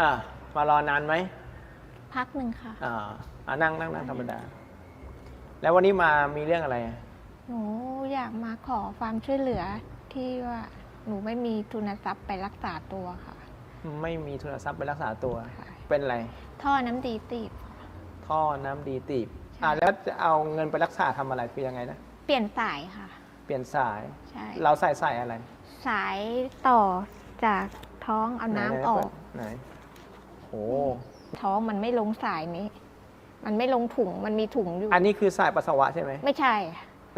อ่ามารอนานไหมพักหนึ่งค่ะ อ่าอ่านั่งนั่งนั่งธรรมดา แล้ววันนี้มามีเรื่องอะไร หนูอยากมาขอความช่วยเหลือที่ว่าหนูไม่มีทุนทรัพย์ไปรักษาตัวค่ะ ไม่มีทุนทรัพย์ไปรักษาตัว ค่ะ เป็นอะไร ท่อน้ำดีตีบ ท่อน้ำดีตีบใช่ อ่าแล้วจะเอาเงินไปรักษาทำอะไรคือยังไงนะ เปลี่ยนสายค่ะ เปลี่ยนสาย ใช่ เราใส่ใส่อะไรสายต่อจากท้องเอาน้ำไหๆออก ไหน โอ้ท้องมันไม่ลงสายนี้ มันไม่ลงถุงมันมีถุงอยู่ อันนี้คือสายปัสสาวะใช่ไหมไม่ใช่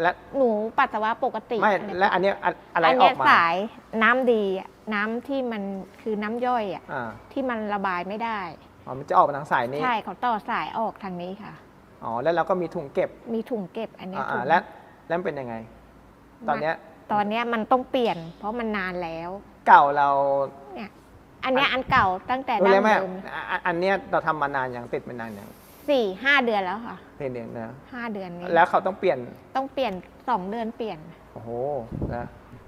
และหนูปัสสาวะปกติไม่อันเนี้ยและอันเนี้ยอะอะไรอันออเนี้ยกมาสายน้ำดีอะน้ำที่มันคือน้ำย่อยอะอ่าที่มันระบายไม่ได้ อ๋อมันจะออกมาทางสายนี้ใช่เขาต่อสายออกทางนี้ค่ะ อ๋อแล้วเราก็มีถุงเก็บมีถุงเก็บอันเนี้ยอ่าถุอ่างแล้วแล้วมันเป็นยังไง ตอนเนี้ยตอนเนี้ยมันต้องเปลี่ยน เพราะมันนานแล้ว เก่าเราเนี่ย อันเนี้ยอันเก่าตั้งแต่รู้ดั้เลยงไหมเดิมอะอะอันเนี้ยเราทำมานานอย่างติดมานานอย่างสี่ห้าเดือนแล้วค่ะเพลงเดือนนะห้าเดือนนี้แล้วเขาต้องเปลี่ยนต้องเปลี่ยนสองเดือนเปลี่ยน โอ้โหนะ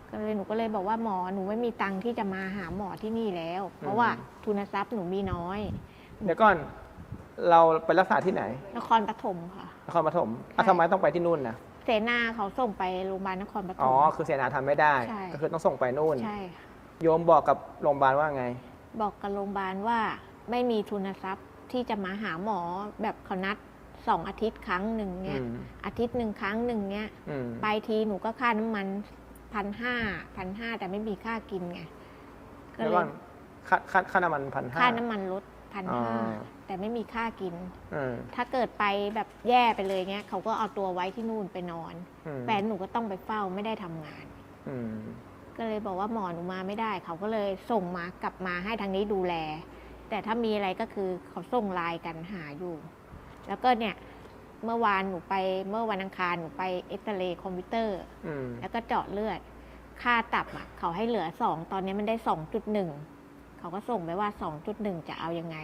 ก็เลยหนูก็เลยบอกว่าหมอหนูไม่มีตังค์ที่จะมาหาหมอที่นี่แล้ว เพราะว่าทุนทรัพย์หนูมีน้อย เดี๋ยวก่อนเราไปรักษาที่ไหนนครปฐมค่ะ นครปฐมอะใช่ทำไมต้องไปที่นู่นนะเสนาเขาส่งไปโรงพยาบาลนครปฐอ๋อม คือเสนาทำไม่ได้ ใช่ ก็คือต้องส่งไปนู่น ใช่ค่ะโยมบอกกับโรงพยาบาลว่าไง บอกกับโรงพยาบาลว่าไม่มีทุนทรัพย์ที่จะมาหาหมอแบบเขานัดสองอาทิตย์ครั้งหนึ่งเนี่ยอืมอาทิตย์หนึ่งครั้งหนึ่งเนี่ยอืมไปทีหนูก็ค่าน้ำมันพันห้าพันห้าแต่ไม่มีค่ากินไงก็เดี๋ยวเลก่อยนค่าค่าค่าน้ำมันพันห้า ค่าน้ำมันลดพันอ๋ห้าอแต่ไม่มีค่ากิน อืมถ้าเกิดไปแบบแย่ไปเลยเงี้ยเขาก็เอาตัวไว้ที่นู่นไปนอนอืมแฟนหนูก็ต้องไปเฝ้าไม่ได้ทำงาน อืม ก็เลยบอกว่าหมอหนูมาไม่ได้ เขาก็เลยส่งมากลับมาให้ทางนี้ดูแล แต่ถ้ามีอะไรก็คือเขาส่งไลน์กันหาอยู่ แล้วก็เนี่ยเมื่อวานหนูไปเมื่อวันอังคารหนูไปเอ็กซเรย์คอมพิวเตอร์อืมแล้วก็เจาะเลือด ค่าตับอะเขาให้เหลือสองตอนนี้มันได้สองจุดหนึ่งเขาก็ส่งไปว่าสองจุดหนึ่งจะเอายังไง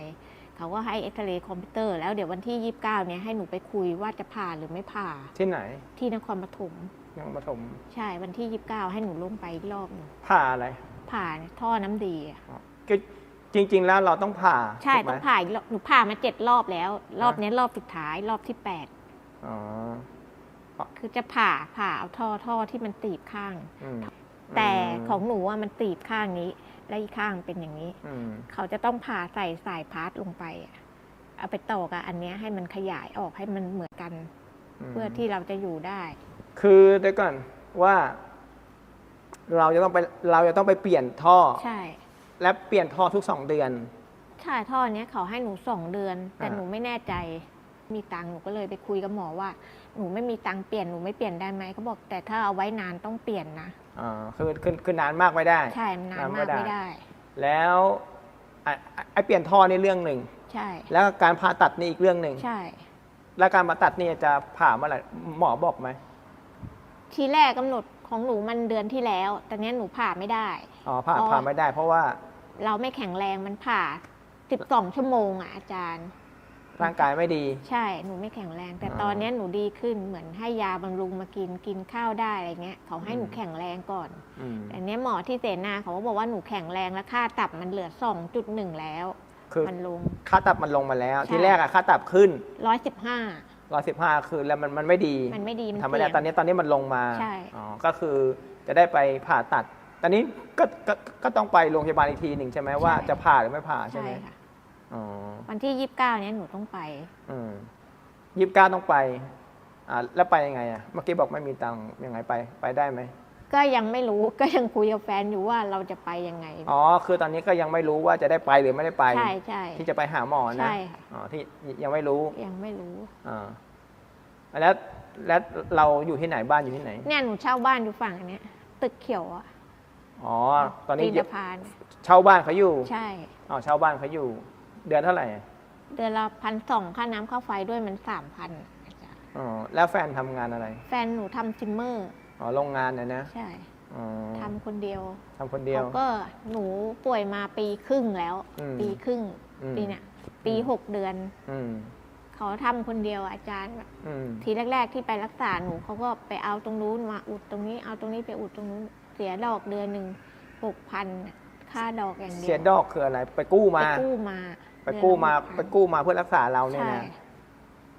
เขาก็ให้เอ็กซเรย์คอมพิวเตอร์แล้วเดี๋ยววันที่ยี่สิบเก้าเนี่ยให้หนูไปคุยว่าจะผ่าหรือไม่ผ่าที่ไหน ที่นครปฐม นครปฐมใช่วันที่ยี่สิบเก้าให้หนูลงไปอีกรอบหนึ่งผ่าอะไรผ่าท่อน้ำดีอะก็จริง ๆ แล้วเราต้องผ่าใช่ถูกไหมต้องผ่าอีกรอบหนูผ่ามาเจ็ดรอบแล้ว รอบนี้รอบสุดท้ายรอบที่แปดอ๋อคือจะผ่าผ่าเอาท่อท่อที่มันตีบข้าง อืมแต่มของหนูว่ามันตีบข้างนี้ และอีกข้างเป็นอย่างนี้ อืมเขาจะต้องผ่าใส่สายพาร์ทลงไปอะเอาไปต่อกับอันเนี้ยให้มันขยายออกให้มันเหมือนกัน มเพื่อที่เราจะอยู่ได้ คือเดี๋ยวก่อนว่าเราจะต้องไปเราจะต้องไปเปลี่ยนท่อ ใช่ และเปลี่ยนท่อทุกสองเดือน ใช่ท่อเนี้ยเขาให้หนูสองเดือน แต่อ่า หนูไม่แน่ใจ มีตังค์หนูก็เลยไปคุยกับหมอว่า หนูไม่มีตังค์เปลี่ยนหนูไม่เปลี่ยนได้ไหมเขาบอกแต่ถ้าเอาไว้นานต้องเปลี่ยนนะอ่าคือคือคือนานมากไม่ได้ ใช่มันนานนานไม่มากได้ไม่ได้ แล้วไอ้ไอ้ไอ้เปลี่ยนท่อนี่เรื่องหนึ่ง ใช่ แล้วการผ่าตัดนี่อีกเรื่องหนึ่ง ใช่ แล้วการผ่าตัดนี่จะผ่าเมื่อไหร่หมอบอกไหม ทีแรกกำหนดของหนูมันเดือนที่แล้ว แต่เนี้ยหนูผ่าไม่ได้ อ๋อผ่าอ๋อ ผ่าไม่ได้ เพราะว่าเราไม่แข็งแรงมันผ่า 12 ชั่วโมงอะอาจารย์ ร่างกายไม่ดี ใช่หนูไม่แข็งแรง แต่อ่าตอนเนี้ยหนูดีขึ้นเหมือนให้ยาบำรุงมากินกินข้าวได้อะไรเงี้ยเขาให้หนูอืม แข็งแรงก่อน อืมแต่เนี้ยหมอที่เสนาเขาก็บอกว่าหนูแข็งแรงแล้วค่าตับมันเหลือ 2.1 แล้ว คือมันลง ค่าตับมันลงมาแล้ว ใช่ ทีแรกอะค่าตับขึ้น 115 ร้อยสิบห้าคือแล้วมันมันไม่ดีมันไม่ดีมันทำไม่ได้เสี่ยง ตอนนี้ตอนนี้มันลงมาใช่ อ๋อก็คือจะได้ไปผ่าตัด ตอนนี้ก็ก็ก็ต้องไปโรงพยาบาลอีกทีหนึ่งใช่ไหมว่าจะผ่าหรือไม่ผ่าใช่ใช่ไหมค่ะ อ๋อวันที่29เนี้ยหนูต้องไป อืมยี่สิบเก้าต้องไปอ่าแล้วไปยังไงอะเมื่อกี้บอกไม่มีตังค์ยังไงไปไปได้ไหม ก็ยังไม่รู้ก็ยังคุยกับแฟนอยู่ว่าเราจะไปยังไง อ๋อ คือตอนนี้ก็ยังไม่รู้ว่าจะได้ไปหรือไม่ได้ไป ใช่ใช่ที่จะไปหาหมอนะใช่ค่ะอ๋อที่ยังไม่รู้ยังไม่รู้อ่าแล้วแล้วเราอยู่ที่ไหนบ้านอยู่ที่ไหน เนี่ยหนูเช่าบ้านอยู่ฝั่งอันเนี้ยตึกเขียวอะอ๋อ ตอนนี้ตีนพานเช่าบ้านเขาอยู่ ใช่อ๋อเช่าบ้านเขาอยู่ เดือนเท่าไหร่ เดือนละพันสองค่าน้ำค่าไฟด้วยมันสามพันอ๋อแล้วแฟนทำงานอะไร แฟนหนูทำจิมเมอร์ อ๋อโรงงานนะนะใช่อ๋อทำคนเดียวทำคนเดียว เขาก็หนูป่วยมาปีครึ่งแล้ว อืม ปีครึ่ง อืมปีเนี่ยปีหกเดือน อืมเขาทำคนเดียวอาจารย์แบบอืมทีแรก ๆ ที่ไปรักษาหนูเขาก็ไปเอาตรงนู้นมาอุดตรงนี้เอาตรงนี้ไปอุดตรงนู้นเสียดอกเดือนหนึ่งหกพันคค่าดอกอย่างเดียวเสียดอกคืออะไร ไปกู้มา ไปกู้มาไปกู้มาเดือนละไปกู้มาเพื่อรักษาเราเนี่ยใช่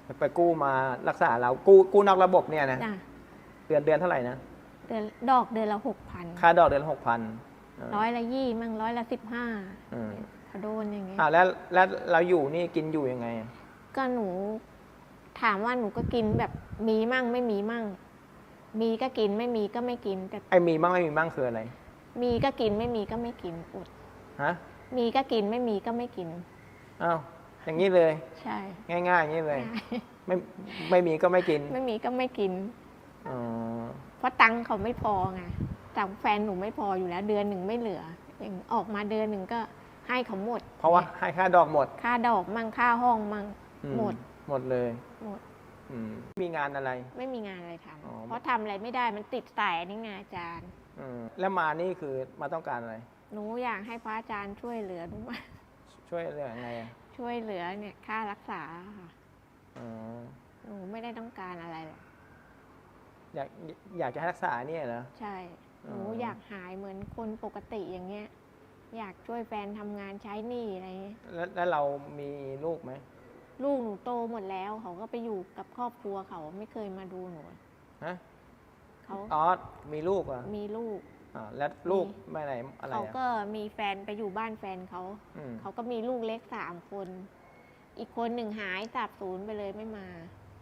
นะไปกู้มารักษาเรากู้กู้นอกระบบเนี่ยนะ จ้ะ เดือนเดือนเท่าไหร่นะเดือนดอกเดือนละหกพันค่าดอกเดือนหกพันร้อยละยี่มั่งร้อยละสิบห้าอืมเขาโดนอย่างเงี้ยอ่าแล้วแล้วเราอยู่นี่กินอยู่ยังไงอะก็หนู ถามว่าหนูก็กินแบบมีมั่งไม่มีมั่ง มีก็กินไม่มีก็ไม่กิน แต่ไอ้มีบ้างไม่มีบ้างคืออะไร มีก็กินไม่มีก็ไม่กินอดฮะมีก็กินไม่มีก็ไม่กินอ้าวอย่างนี้เลย ใช่ ง่ายๆอย่างนี้เลยง่ายไม่ไม่มีก็ไม่กิน ไม่มีก็ไม่กินอ๋อ เพราะตังค์เขาไม่พอไงตังค์แฟนหนูไม่พออยู่แล้ว เดือนหนึ่งไม่เหลือ อย่างออกมาเดือนหนึ่งก็ให้เขาหมด เพราะว่าให้ค่าดอกหมด ค่าดอกมั่งค่าห้องมั่งอืหมด หมดเลยหมด อืมมีงานอะไร ไม่มีงานอะไรทอ๋อำเพราะทำอะไรไม่ได้มันติดสายนี่ไงอาจารย์ อืมแล้วมานี่คือมาต้องการอะไร หนูอยากให้พระอาจารย์ช่วยเหลือหนูมาช่วยเรื่องไงอะช่วยเหลือเนี่ยค่ารักษาค่ะอ๋อหนูไม่ได้ต้องการอะไรหรอก อยากอยากจะให้รักษาเนี่ยเหรอใช่หนูอ๋อออยากหายเหมือนคนปกติอย่างเงี้ย อยากช่วยแฟนทำงานใช้หนี้อะไรเงี้ยแล้วแล้วเรามีลูกไหม ลูกหนูโตหมดแล้ว เขาก็ไปอยู่กับครอบครัวเขาไม่เคยมาดูหนูฮะเขาอ๋อมีลูกเหรอะมีลูก อ่าแล้วลูกมีไม่ไหนอะไรเขาอะก็มีแฟนไปอยู่บ้านแฟนเขา อืมเขาก็มีลูกเล็กสามคน อีกคนหนึ่งหายสาบสูญไปเลยไม่มา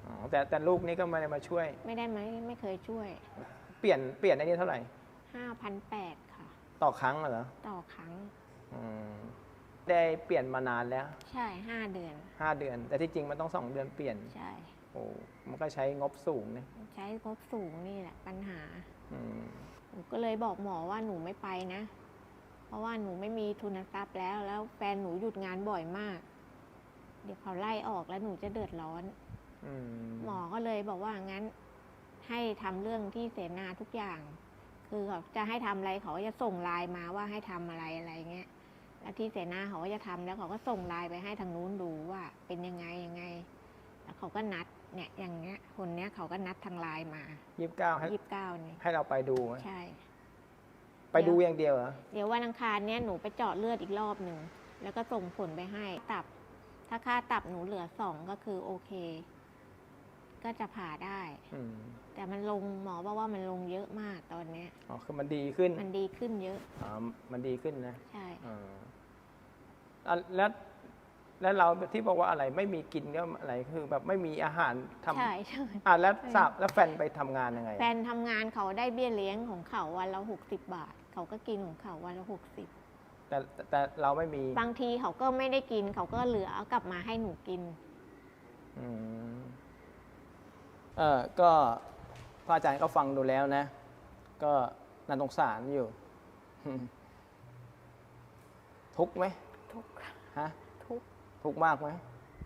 อ๋อแต่แต่ลูกนี่ก็ไม่ได้มาช่วย ไม่ได้ไหมไม่เคยช่วยเปลี่ยนเปลี่ยนไอ้นี่เท่าไหร่ห้าพันแปดค่ะ ต่อครั้งเหรอต่อครั้ง อืมได้เปลี่ยนมานานแล้วใช่ห้าเดือน ห้าเดือน แต่ที่จริงมันต้องสองเดือนเปลี่ยนใช่ โอ้มันก็ใช้งบสูงเนี่ยใช้งบสูงนี่แหละปัญหา อืมหนูก็เลยบอกหมอว่าหนูไม่ไปนะ เพราะว่าหนูไม่มีทุนทรัพย์แล้ว แล้วแฟนหนูหยุดงานบ่อยมาก เดี๋ยวเขาไล่ออกแล้วหนูจะเดือดร้อนอืม หมอก็เลยบอกว่างั้น ให้ทำเรื่องที่เสนาทุกอย่าง คือเขาจะให้ทำอะไรเขาก็จะส่งไลน์มาว่าให้ทำอะไรอะไรเงี้ยแล้วที่เสนาเขาก็จะทำแล้วเขาก็ส่งไลน์ไปให้ทางนู้นดูว่า เป็นยังไงยังไง แล้วเขาก็นัดเนี่ยอย่างเงี้ย คนเนี้ยเขาก็นัดทางไลน์มายี่สิบเก้าให้ยี่สิบเก้านี่ให้เราไปดูไหมใช่ ไปดูอย่างเดียวเหรอเดี๋ยววันอังคารเนี้ยหนูไปเจาะเลือดอีกรอบหนึ่งแล้วก็ส่งผลไปให้ตับ ถ้าค่าตับหนูเหลือสองก็คือโอเค ก็จะผ่าได้ อืมแต่มันลงหมอบอกว่ามันลงเยอะมากตอนเนี้ย อ๋อคือมันดีขึ้นมันดีขึ้นเยอะ อ๋อมันดีขึ้นนะใช่ อ่าอะแล้วแล้วเราที่บอกว่าอะไรไม่มีกินก็อะไรคือแบบไม่มีอาหารทำใช่ใช่ อะแล้วสาวแล้วแฟนไปทำงานยังไง แฟนทำงานเขาได้เบี้ยเลี้ยงของเขาวันละหกสิบบาท เขาก็กินของเขาวันละหกสิบแต่แต่แต่เราไม่มีบางทีเขาก็ไม่ได้กิน เขาก็เหลือเอากลับมาให้หนูกิน อืม เออก็พระอาจารย์ก็ฟังดูแล้วนะ ก็น่าสงสารอยู่ ทุกข์ไหมทุกข์ฮะทุกข์ทุกข์มากไหม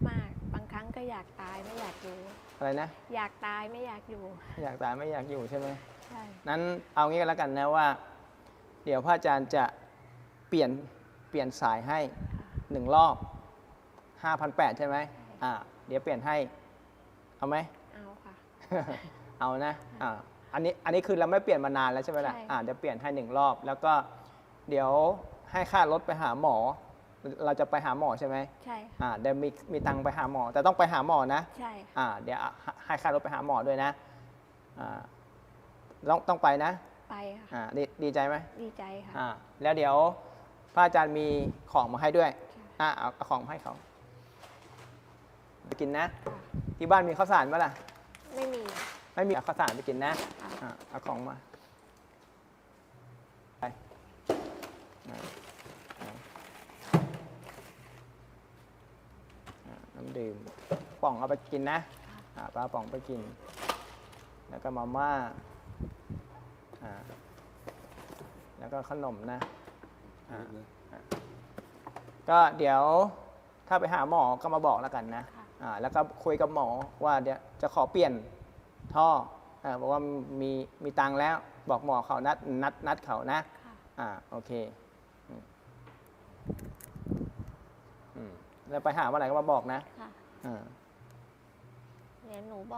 มาก บางครั้งก็อยากตายไม่อยากอยู่ อะไรนะ อยากตายไม่อยากอยู่ อยากตายไม่อยากอยู่ใช่ไหมใช่นั้นเอางี้กันแล้วกันนะว่า เดี๋ยวพระอาจารย์จะเปลี่ยนเปลี่ยนสายให้หนึ่งรอบห้าพันแปดใช่ไหมอ่า เดี๋ยวเปลี่ยนให้ เอาไหม เอาค่ะเอานะอ่าอันนี้อันนี้คือเราไม่เปลี่ยนมานานแล้วใช่ไหมล่ะใช่ อ่าเดี๋ยวเปลี่ยนให้หนึ่งรอบ แล้วก็เดี๋ยวให้ค่ารถไปหาหมอ เราจะไปหาหมอใช่ไหมใช่ค่ะอ่าเดี๋ยวมีมีตังค์ไปหาหมอ แต่ต้องไปหาหมอนะ ใช่ค่ะอ่า เดี๋ยวให้ค่ารถไปหาหมอด้วยนะ อ่าต้องต้องไปนะ ไปค่ะอ่าดีดีใจไหมดีใจค่ะอ่า แล้วเดี๋ยวพระอาจารย์มีของมาให้ด้วยค่ะอ่าเอาเอาของมาให้เขาไปกินนะค่ะที่บ้านมีข้าวสารปะล่ะ ไม่มี ไม่มีเอาข้าวสารไปกินนะค่ะอะเอาของมา ไปอะอะอะน้ำดื่ม ป่องเอาไปกินนะอะปลาป่องไปกิน แล้วก็มาม่าอะแล้วก็ขนมนะอะอะก็เดี๋ยวถ้าไปหาหมอก็มาบอกแล้วกันนะ ค่ะอ่า แล้วก็คุยกับหมอว่าเดี๋ยวจะขอเปลี่ยนท่ออ่าบอกว่ามีมีตังค์แล้ว บอกหมอเขานัดนัดนัดเขานะค่ะอ่าโอเคอืมอืมแล้วไปหาเมื่อไหร่ก็มาบอกนะค่ะอ่าเดี๋ยวหนูบอก